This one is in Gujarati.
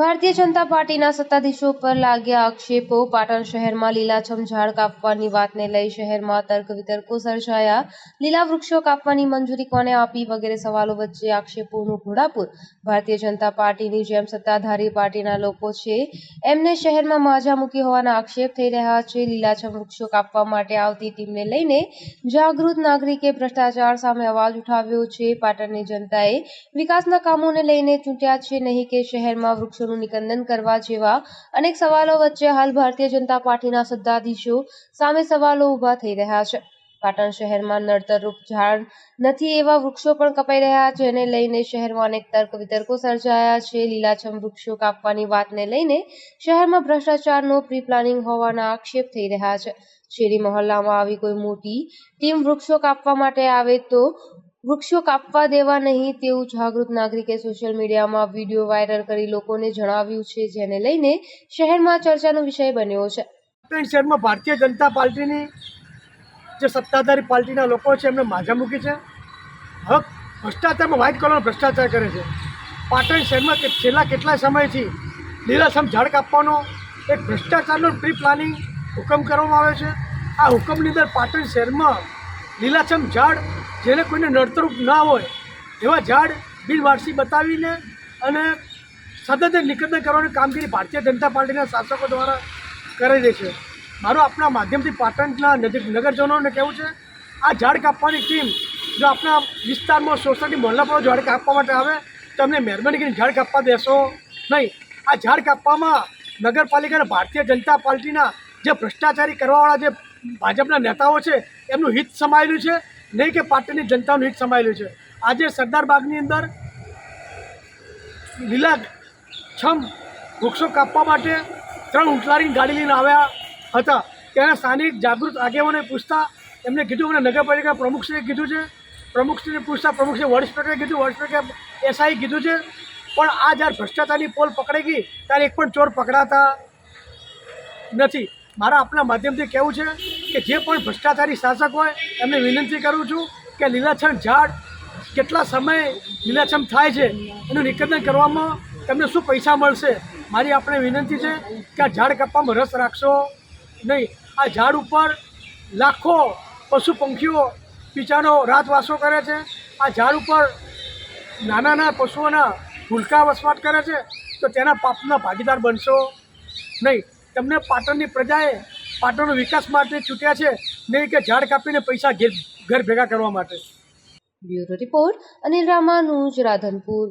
ભારતીય જનતા પાર્ટીના સત્તાધીશો પર લાગ્યા આક્ષેપો. પાટણ શહેરમાં લીલાછમ ઝાડ કાપવાની વાતને લઈ શહેરમાં તર્ક વિતર્કો સર્જાયા. લીલા વૃક્ષો કાપવાની મંજૂરી કોને આપી વગેરે સવાલો વચ્ચે આક્ષેપોનું ઘોડાપુર. ભારતીય જનતા પાર્ટીની જેમ સત્તાધારી પાર્ટીના લોકો છે. એમને શહેરમાં માજા મૂકી હોવાના આક્ષેપ થઈ રહ્યા છે. લીલાછમ વૃક્ષો કાપવા માટે આવતી ટીમને લઈને જાગૃત નાગરિકે ભ્રષ્ટાચાર સામે અવાજ ઉઠાવ્યો છે. પાટણની જનતાએ વિકાસના કામોને લઈને ચૂંટ્યા છે. નહીં કે શહેરમાં વૃક્ષોનું નિકંદન કરવા જેવા અનેક સવાલો વચ્ચે હાલ ભારતીય જનતા પાર્ટીના સત્તાધીશો સામે સવાલો ઊભા થઈ રહ્યા છે. પાટણ શહેરમાં નડતરરૂપ ઝાડ નથી એવા વૃક્ષો પણ કપાઈ રહ્યા છે. જેને લઈને શહેરમાં અનેક તર્ક વિતર્કો સર્જાયા છે. લીલાછમ વૃક્ષો કાપવાની વાતને લઈને શહેરમાં ભ્રષ્ટાચારનો પ્રી પ્લાનિંગ હોવાના આક્ષેપ થઈ રહ્યા છે. શેરી મહોલ્લામાં આવી કોઈ મોટી ટીમ વૃક્ષો કાપવા માટે આવે તો વૃક્ષો કાપવા દેવા નહીં તેવું જાગૃત નાગરિકે સોશિયલ મીડિયામાં વીડિયો વાયરલ કરી લોકોને જણાવ્યું છે, જેને લઈને શહેરમાં ચર્ચાનો વિષય બન્યો છે. પાટણ શહેરમાં ભારતીય જનતા પાર્ટીની જે સત્તાધારી પાર્ટીના લોકો છે, એમને માજા મૂકી છે. હવે ભ્રષ્ટાચારમાં વ્હાઇટ કલરનો ભ્રષ્ટાચાર કરે છે. પાટણ શહેરમાં કે, છેલ્લા કેટલા સમયથી લીલાછમ ઝાડ કાપવાનો એક ભ્રષ્ટાચારનો પ્રી પ્લાનિંગ હુકમ કરવામાં આવે છે. આ હુકમની અંદર પાટણ શહેરમાં લીલાછમ ઝાડ જેને કોઈને નડતરૂપ ના હોય, એવા ઝાડ બિનવારસી બતાવીને અને સતત નિકંદન કરવાની કામગીરી ભારતીય જનતા પાર્ટીના શાસકો દ્વારા કરી રહી છે. મારું આપણા માધ્યમથી પાટણના નજીક નગરજનોને કહેવું છે, આ ઝાડ કાપવાની ટીમ જો આપણા વિસ્તારમાં સોસાયટી મહોલ્લા પર ઝાડ કાપવા માટે આવે, તો અમને મહેરબાની કરીને ઝાડ કાપવા દેશો. નહીં, આ ઝાડ કાપવામાં નગરપાલિકાના ભારતીય જનતા પાર્ટીના જે ભ્રષ્ટાચારી કરવાવાળા જે ભાજપના નેતાઓ છે, એમનું હિત સમાયેલું છે. નહીં કે પાટણની જનતાનું હિત સમાયેલું છે. આજે સરદાર બાગની અંદર લીલા છમ વૃક્ષો કાપવા માટે ત્રણ ઉંટલારીની ગાડી લઈને આવ્યા હતા. ત્યાં સ્થાનિક જાગૃત આગેવાનોને પૂછતા, એમને કીધું મને નગરપાલિકા પ્રમુખશ્રીએ કીધું છે. પ્રમુખશ્રીને પૂછતા પ્રમુખશ્રી વડ પ્રકારે કીધું વડ પ્રકારે એસઆઈ કીધું છે. પણ આ જ્યારે ભ્રષ્ટાચારની પોલ પકડે ગઈ, ત્યારે એક પણ ચોર પકડાતા નથી. મારા આપણા માધ્યમથી કહેવું છે કે જે પણ ભ્રષ્ટાચારી શાસક હોય, એમને વિનંતી કરું છું કે લીલાછમ ઝાડ કેટલા સમય લીલાછમ થાય છે, એનું નિકંદન કરવામાં તમને શું પૈસા મળશે? મારી આપણે વિનંતી છે કે આ ઝાડ કાપવામાં રસ રાખશો નહીં. આ ઝાડ ઉપર લાખો પશુ પંખીઓ બિચારો રાતવાસો કરે છે. આ ઝાડ ઉપર નાના નાના પશુઓના ભૂલકા વસવાટ કરે છે. તો તેના પાપના ભાગીદાર બનશો નહીં. તમને પાટણની પ્રજાએ પાટણનો વિકાસ માટે ચૂંટ્યા છે. નહીં કે ઝાડ કાપીને પૈસા ઘેર ભેગા કરવા માટે. Bureau report Anil Ramanuj Radhanpur.